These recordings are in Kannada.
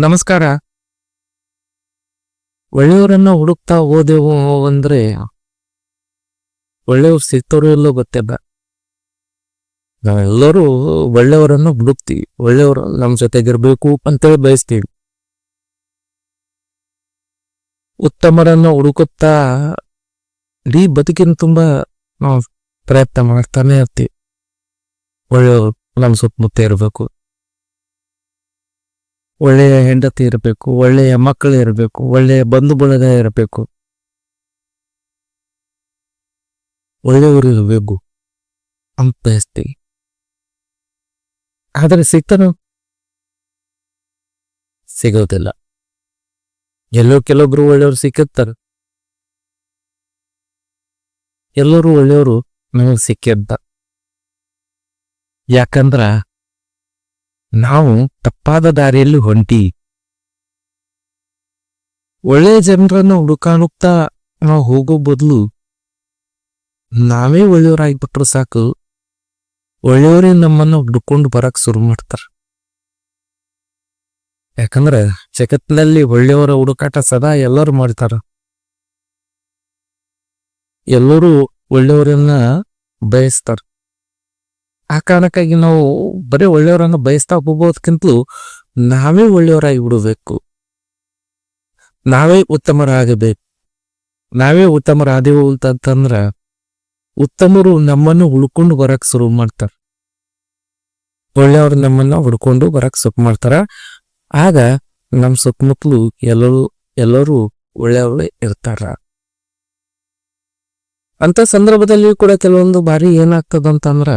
ನಮಸ್ಕಾರ. ಒಳ್ಳೆಯವರನ್ನ ಹುಡುಕ್ತಾ ಹೋದೆವು ಅಂದ್ರೆ ಒಳ್ಳೆಯವ್ರು ಸಿಗ್ತಾರೋ ಇಲ್ಲೋ ಗೊತ್ತಿಲ್ಲ. ನಾವೆಲ್ಲರೂ ಒಳ್ಳೆಯವರನ್ನ ಹುಡುಕ್ತೀವಿ. ಒಳ್ಳೆಯವರು ನಮ್ಮ ಜೊತೆಗಿರ್ಬೇಕು ಅಂತೇಳಿ ಬಯಸ್ತೀವಿ. ಉತ್ತಮರನ್ನ ಹುಡುಕುತ್ತಾ ಇಡೀ ಬದುಕಿನ ತುಂಬಾ ನಾವು ಪ್ರಯತ್ನ ಮಾಡ್ತಾನೆ ಇರ್ತೀವಿ. ಒಳ್ಳೆಯವರು ನಮ್ಮ ಸುತ್ತಮುತ್ತ ಇರಬೇಕು. ಒಳ್ಳೆಯ ಹೆಂಡತಿ ಇರಬೇಕು, ಒಳ್ಳೆಯ ಮಕ್ಕಳು ಇರಬೇಕು, ಒಳ್ಳೆಯ ಬಂಧು ಬಳಗ ಇರಬೇಕು. ಒಳ್ಳೆಯವರು ಇರಬೇಕು ಅಂತ ಬಯಸ್ತೀವಿ ಆದರೆ ಸಿಗ್ತಾನ ಸಿಗೋದಿಲ್ಲ. ಎಲ್ಲೋ ಕೆಲವೊಬ್ರು ಒಳ್ಳೆಯವರು ಸಿಕ್ಕುತ್ತಾರೆ ಎಲ್ಲರೂ ಒಳ್ಳೆಯವರು ನಮಗೆ ಸಿಕ್ಕಿದ್ದ. ಯಾಕಂದ್ರ ನಾವು ತಪ್ಪಾದ ದಾರಿಯಲ್ಲಿ ಹೊಂಟಿ. ಒಳ್ಳೆಯ ಜನರನ್ನು ಹುಡುಕಾಣುತ್ತಾ ನಾವು ಹೋಗೋ ಬದಲು ನಾವೇ ಒಳ್ಳೆಯವರಾಗ್ಬಿಟ್ರೆ ಸಾಕು. ಒಳ್ಳೆಯವರೇ ನಮ್ಮನ್ನು ಹುಡುಕೊಂಡು ಬರಕ್ ಶುರು ಮಾಡ್ತಾರ. ಯಾಕಂದ್ರೆ ಜಗತ್ತಿನಲ್ಲಿ ಒಳ್ಳೆಯವರ ಹುಡುಕಾಟ ಸದಾ ಎಲ್ಲರೂ ಮಾಡ್ತಾರ. ಎಲ್ಲರೂ ಒಳ್ಳೆಯವರನ್ನ ಬಯಸ್ತಾರ. ಆ ಕಾರಣಕ್ಕಾಗಿ ನಾವು ಬರೀ ಒಳ್ಳೆಯವರನ್ನ ಬಯಸ್ತಾ ಹೋಗೋದಕ್ಕಿಂತಲೂ ನಾವೇ ಒಳ್ಳೆಯವರಾಗಿ ಬಿಡಬೇಕು. ನಾವೇ ಉತ್ತಮರಾಗಬೇಕು. ನಾವೇ ಉತ್ತಮರಾದೆವು ಅಂತಂದ್ರ ಉತ್ತಮರು ನಮ್ಮನ್ನು ಹುಡ್ಕೊಂಡು ಬರಕ್ಕೆ ಶುರು ಮಾಡ್ತಾರ. ಒಳ್ಳೆಯವರು ನಮ್ಮನ್ನ ಹುಡ್ಕೊಂಡು ಬರಕ್ಕೆ ಶುರು ಮಾಡ್ತಾರ. ಆಗ ನಮ್ಮ ಸುತ್ತಮುತ್ತಲು ಎಲ್ಲರೂ ಎಲ್ಲರೂ ಒಳ್ಳೆಯವರು ಇರ್ತಾರ. ಅಂತ ಸಂದರ್ಭದಲ್ಲಿ ಕೂಡ ಕೆಲವೊಂದು ಬಾರಿ ಏನಾಗ್ತದಂತಂದ್ರ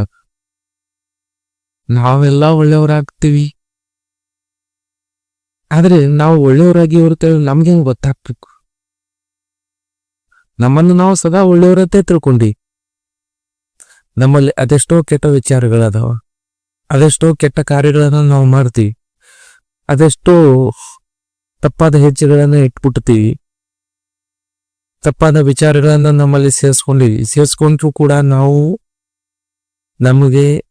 ನಾವೆಲ್ಲ ಒಳ್ಳೆಯವರಾಗ್ತೀವಿ. ಆದ್ರೆ ನಾವು ಒಳ್ಳೆಯವರಾಗಿ ಇರ್ತೇವೆ ನಮ್ಗೆ ಹೆಂಗ್ ಗೊತ್ತಾಗ್ಬೇಕು? ನಮ್ಮನ್ನು ನಾವು ಸದಾ ಒಳ್ಳೆಯವರಂತೆ ತಿಳ್ಕೊಂಡಿ. ನಮ್ಮಲ್ಲಿ ಅದೆಷ್ಟೋ ಕೆಟ್ಟ ವಿಚಾರಗಳದಾವ. ಅದೆಷ್ಟೋ ಕೆಟ್ಟ ಕಾರ್ಯಗಳನ್ನ ನಾವು ಮಾಡ್ತೀವಿ. ಅದೆಷ್ಟೋ ತಪ್ಪಾದ ಹೆಜ್ಜೆಗಳನ್ನ ಇಟ್ಬಿಡ್ತೀವಿ ತಪ್ಪಾದ ವಿಚಾರಗಳನ್ನ ನಮ್ಮಲ್ಲಿ ಸೇರಿಸ್ಕೊಂಡಿವಿ ಸೇರಿಸ್ಕೊಂಡ್ರು ಕೂಡ ನಾವು ನಮಗೆ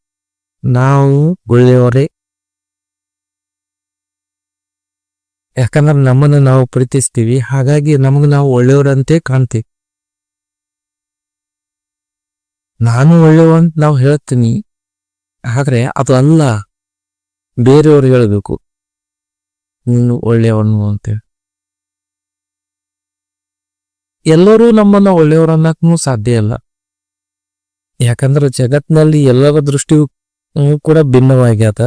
ನಾವು ಒಳ್ಳೆಯವರೇ. ಯಾಕಂದ್ರೆ ನಮ್ಮನ್ನು ನಾವು ಪ್ರೀತಿಸ್ತೀವಿ, ಹಾಗಾಗಿ ನಮಗೆ ನಾವು ಒಳ್ಳೆಯವರಂತೆ ಕಾಣ್ತೀವಿ. ನಾನು ಒಳ್ಳೆಯವ ಅಂತ ನಾವು ಹೇಳ್ತೀನಿ. ಆದ್ರೆ ಅದು ಅಲ್ಲ, ಬೇರೆಯವರು ಹೇಳಬೇಕು, ನೀನು ಒಳ್ಳೆಯವನು ಅಂತೇಳಿ ಎಲ್ಲರೂ ನಮ್ಮನ್ನ ಒಳ್ಳೆಯವರನ್ನಕ್ಕೂ ಸಾಧ್ಯ ಇಲ್ಲ. ಯಾಕಂದ್ರೆ ಜಗತ್ತಿನಲ್ಲಿ ಎಲ್ಲರ ದೃಷ್ಟಿಯು ಹ್ಮ್, ಕೂಡ ಭಿನ್ನವಾಗ್ಯದ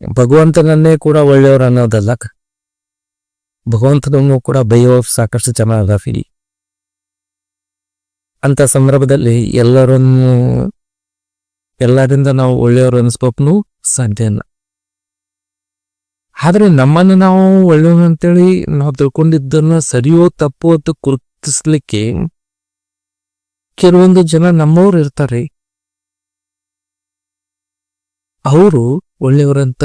ಭಗವಂತನನ್ನೇ ಕೂಡ ಒಳ್ಳೆಯವರು ಅನ್ನೋದಲ್ಲ. ಭಗವಂತನನ್ನು ಕೂಡ ಬೈಯೋ ಸಾಕಷ್ಟು ಜನ ಅದಾವಿ ಅಂತ ಸಂದರ್ಭದಲ್ಲಿ ಎಲ್ಲರನ್ನು ಎಲ್ಲರಿಂದ ನಾವು ಒಳ್ಳೆಯವರು ಅನಿಸ್ಬೇಕು ಸಾಧ್ಯ ಇಲ್ಲ. ಆದ್ರೆ ನಮ್ಮನ್ನು ನಾವು ಒಳ್ಳೆಯವರು ಅಂತೇಳಿ ನಾವು ತಿಳ್ಕೊಂಡಿದ್ದನ್ನ ಸರಿಯೋ ತಪ್ಪು ಅಂತ ಗುರುತಿಸ್ಲಿಕ್ಕೆ ಕೆಲವೊಂದು ಜನ ನಮ್ಮವ್ರು ಇರ್ತಾರೆ. ಅವರು ಒಳ್ಳೆಯವರಂತ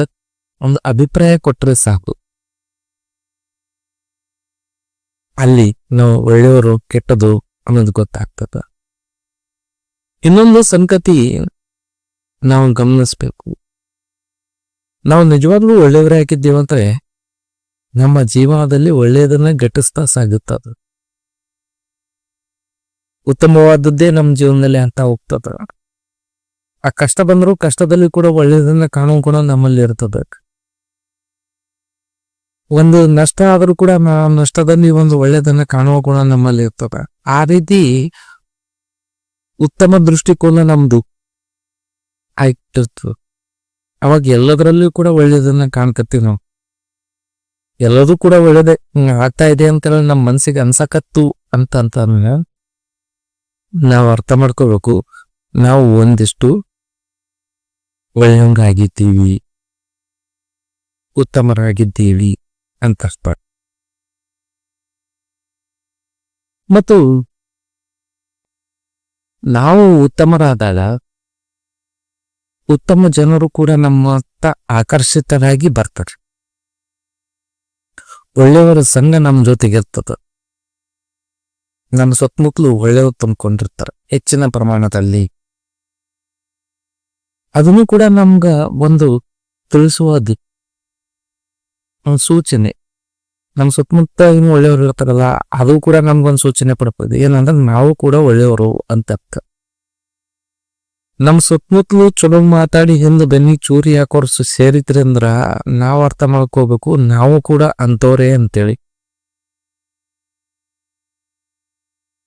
ಒಂದು ಅಭಿಪ್ರಾಯ ಕೊಟ್ಟರೆ ಸಾಕು. ಅಲ್ಲಿ ನಾವು ಒಳ್ಳೆಯವರು ಕೆಟ್ಟದು ಅನ್ನೋದು ಗೊತ್ತಾಗ್ತದ. ಇನ್ನೊಂದು ಸಂಗತಿ ನಾವು ಗಮನಿಸ್ಬೇಕು. ನಾವು ನಿಜವಾಗ್ಲೂ ಒಳ್ಳೆಯವರೇ ಅಂದ್ರೆ ನಮ್ಮ ಜೀವನದಲ್ಲಿ ಒಳ್ಳೆಯದನ್ನ ಘಟಿಸ್ತಾ ಸಾಗುತ್ತದ ಉತ್ತಮವಾದದ್ದೇ ನಮ್ಮ ಜೀವನದಲ್ಲಿ ಅಂತ ಹೋಗ್ತದ. ಆ ಕಷ್ಟ ಬಂದರೂ ಕಷ್ಟದಲ್ಲಿ ಕೂಡ ಒಳ್ಳೆಯದನ್ನ ಕಾಣೋ ಗುಣ ನಮ್ಮಲ್ಲಿ ಇರ್ತದೆ. ಒಂದು ನಷ್ಟ ಆದರೂ ಕೂಡ ನಷ್ಟದಲ್ಲಿ ಒಂದು ಒಳ್ಳೆಯದನ್ನ ಕಾಣುವ ಗುಣ ನಮ್ಮಲ್ಲಿ ಇರ್ತದೆ. ಆ ರೀತಿ ಉತ್ತಮ ದೃಷ್ಟಿಕೋನ ನಮ್ದು. ಆಯ್ತಿರ್ತದೆ ಅವಾಗ ಎಲ್ಲದರಲ್ಲೂ ಕೂಡ ಒಳ್ಳೆಯದನ್ನ ಕಾಣ್ಕತ್ತೀವಿ ನಾವು. ಎಲ್ಲದೂ ಕೂಡ ಒಳ್ಳೇದೇ ಹ್ಮ್, ಆಗ್ತಾ ಇದೆ ಅಂತ ನಮ್ಮ ಮನ್ಸಿಗೆ ಅನ್ಸಕತ್ತು ಅಂತ ಅಂತ ನಾವು ಅರ್ಥ ಮಾಡ್ಕೋಬೇಕು. ನಾವು ಒಂದಿಷ್ಟು ಒಳ್ಳೆಯವರಾಗಿದ್ದೀವಿ. ಉತ್ತಮರಾಗಿದ್ದೀವಿ ಅಂತ ಮತ್ತು ನಾವು ಉತ್ತಮರಾದಾಗ ಉತ್ತಮ ಜನರು ಕೂಡ ನಮ್ಮತ್ತ ಆಕರ್ಷಿತರಾಗಿ ಬರ್ತಾರೆ. ಒಳ್ಳೆಯವರ ಸಂಘ ನಮ್ಮ ಜೊತೆಗೆ ಇರ್ತದ. ನಮ್ಮ ಸುತ್ತಮುತ್ತಲು ಒಳ್ಳೆಯವರು ತುಂಬಿಕೊಂಡಿರ್ತಾರೆ ಹೆಚ್ಚಿನ ಪ್ರಮಾಣದಲ್ಲಿ ಅದನ್ನು ಕೂಡ ನಮ್ಗ ಒಂದು ತಿಳಿಸುವ ಒಂದ್ ಸೂಚನೆ. ನಮ್ಮ ಸುತ್ತಮುತ್ತ ಇನ್ನು ಒಳ್ಳೆಯವರು ಇರ್ತಾರಲ್ಲ, ಅದು ಕೂಡ ನಮ್ಗೊಂದು ಸೂಚನೆ ಪಡ್ಬೋದು ಏನಂದ್ರೆ ನಾವು ಕೂಡ ಒಳ್ಳೆಯವರು ಅಂತ ಅರ್ಥ. ನಮ್ ಸುತ್ತಮುತ್ತಲು ಚಲೋ ಮಾತಾಡಿ ಹಿಂದ ಬೆನ್ನಿ ಚೂರಿ ಹಾಕೋರ್ ಸೇರಿದ್ರೆ ಸೇರಿದ್ರಂದ್ರ ನಾವು ಅರ್ಥ ಮಾಡ್ಕೋಬೇಕು ನಾವು ಕೂಡ ಅಂತವ್ರೆ ಅಂತೇಳಿ.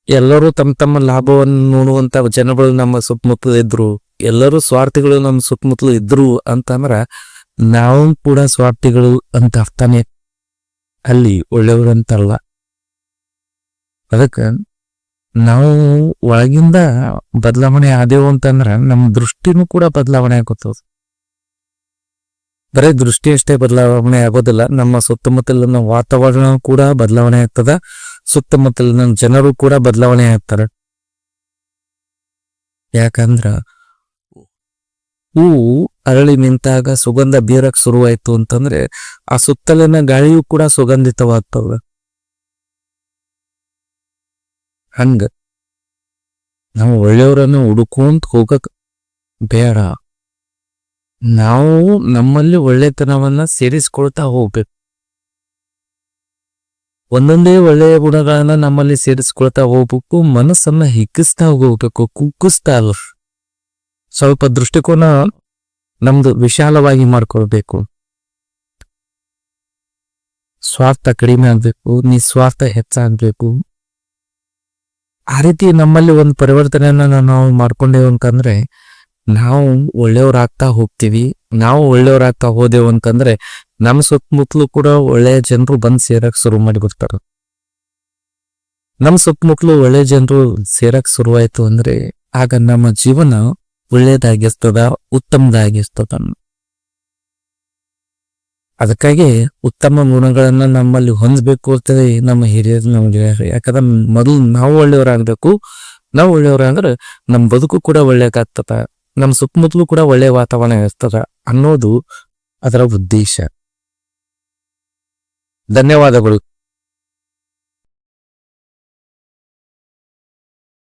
ಎಲ್ಲರೂ ತಮ್ಮ ತಮ್ಮ ಲಾಭವನ್ನು ನೋಡುವಂತ ಜನಗಳು ನಮ್ಮ ಸುತ್ತಮುತ್ತಲು ಇದ್ರು ಎಲ್ಲರೂ ಸ್ವಾರ್ಥಿಗಳು ನಮ್ಮ ಸುತ್ತಮುತ್ತಲು ಇದ್ರು ಅಂತಂದ್ರ ನಾವು ಕೂಡ ಸ್ವಾರ್ಥಿಗಳು ಅಂತ ಅರ್ಥನೇ ಅಲ್ಲಿ ಒಳ್ಳೆಯವ್ರಂತಲ್ಲ. ಅದಕ್ಕೆ ನಾವು ಒಳಗಿಂದ ಬದಲಾವಣೆ ಆದೇವು ಅಂತಂದ್ರ ನಮ್ಮ ದೃಷ್ಟಿನೂ ಕೂಡ ಬದಲಾವಣೆ ಆಗುತ್ತದ. ಬರೀ ದೃಷ್ಟಿ ಅಷ್ಟೇ ಬದಲಾವಣೆ ಆಗೋದಿಲ್ಲ, ನಮ್ಮ ಸುತ್ತಮುತ್ತಲಿನ ವಾತಾವರಣ ಕೂಡ ಬದಲಾವಣೆ ಆಗ್ತದ, ಸುತ್ತಮುತ್ತಲಿನ ಜನರು ಕೂಡ ಬದಲಾವಣೆ ಆಗ್ತಾರೆ. ಯಾಕಂದ್ರ ಹೂವು ಅರಳಿ ನಿಂತಾಗ ಸುಗಂಧ ಬೀರಕ್ ಶುರುವಾಯ್ತು ಅಂತಂದ್ರೆ ಆ ಸುತ್ತಲಿನ ಗಾಳಿಯೂ ಕೂಡ ಸುಗಂಧಿತವಾಗ್ತದ ಹಂಗ ನಾವು ಒಳ್ಳೆಯವರನ್ನು ಹುಡುಕೊಂತ ಹೋಗಕ್ ಬೇಡ. ನಾವು ನಮ್ಮಲ್ಲಿ ಒಳ್ಳೆತನವನ್ನ ಸೇರಿಸ್ಕೊಳ್ತಾ ಹೋಗ್ಬೇಕು. ಒಂದೊಂದೇ ಒಳ್ಳೆಯ ಗುಣಗಳನ್ನ ನಮ್ಮಲ್ಲಿ ಸೇರಿಸ್ಕೊಳ್ತಾ ಹೋಗ್ಬೇಕು, ಮನಸ್ಸನ್ನ ಹಿಗ್ಗಿಸ್ತಾ ಹೋಗ್ಬೇಕು, ಕುಗ್ಗಿಸ್ತಾ ಅಲ್ಲ. ಸ್ವಲ್ಪ ದೃಷ್ಟಿಕೋನ ನಮ್ದು ವಿಶಾಲವಾಗಿ ಮಾಡ್ಕೊಳ್ಬೇಕು. ಸ್ವಾರ್ಥ ಕಡಿಮೆ ಆಗ್ಬೇಕು, ನಿಸ್ವಾರ್ಥ ಹೆಚ್ಚಾಗ್ಬೇಕು ಆ ರೀತಿ ನಮ್ಮಲ್ಲಿ ಒಂದು ಪರಿವರ್ತನೆಯನ್ನ ನಾವು ಮಾಡ್ಕೊಂಡೇವು ಅಂತಂದ್ರೆ, ನಾವು ಒಳ್ಳೆಯವರಾಗ್ತಾ ಹೋಗ್ತೀವಿ, ನಾವು ಒಳ್ಳೆಯವರಾಗ್ತಾ ಹೋದೆವು ಅಂತಂದ್ರೆ, ನಮ್ಮ ಸುತ್ತಮುತ್ತಲು ಕೂಡ ಒಳ್ಳೆಯ ಜನರು ಬಂದ್ ಸೇರಕ್ ಶುರು ಮಾಡಿಬಿಡ್ತಾರ. ನಮ್ಮ ಸುತ್ತಮುತ್ತಲು ಒಳ್ಳೆಯ ಜನರು ಸೇರಕ್ ಶುರುವಾಯ್ತು ಅಂದ್ರೆ, ಆಗ ನಮ್ಮ ಜೀವನ ಒಳ್ಳೇದಾಗಿರ್ತದ ಉತ್ತಮದಾಗಿಸ್ತದ ಅದಕ್ಕಾಗಿ ಉತ್ತಮ ಗುಣಗಳನ್ನ ನಮ್ಮಲ್ಲಿ ಹೊಂದಬೇಕು ಅಂತೇಳಿ ನಮ್ಮ ಹಿರಿಯರು ನಮ್ಗೆ. ಯಾಕಂದ್ರೆ ಮೊದಲು ನಾವು ಒಳ್ಳೆಯವರಾಗಬೇಕು, ನಾವು ಒಳ್ಳೆಯವರಾದ್ರೆ ನಮ್ಮ ಬದುಕು ಕೂಡ ಒಳ್ಳೇದಾಗ್ತದ, ನಮ್ಮ ಸುತ್ತಮುತ್ತಲು ಕೂಡ ಒಳ್ಳೆ ವಾತಾವರಣ ಇರ್ತದ ಅನ್ನೋದು ಅದರ ಉದ್ದೇಶ. ಧನ್ಯವಾದಗಳು.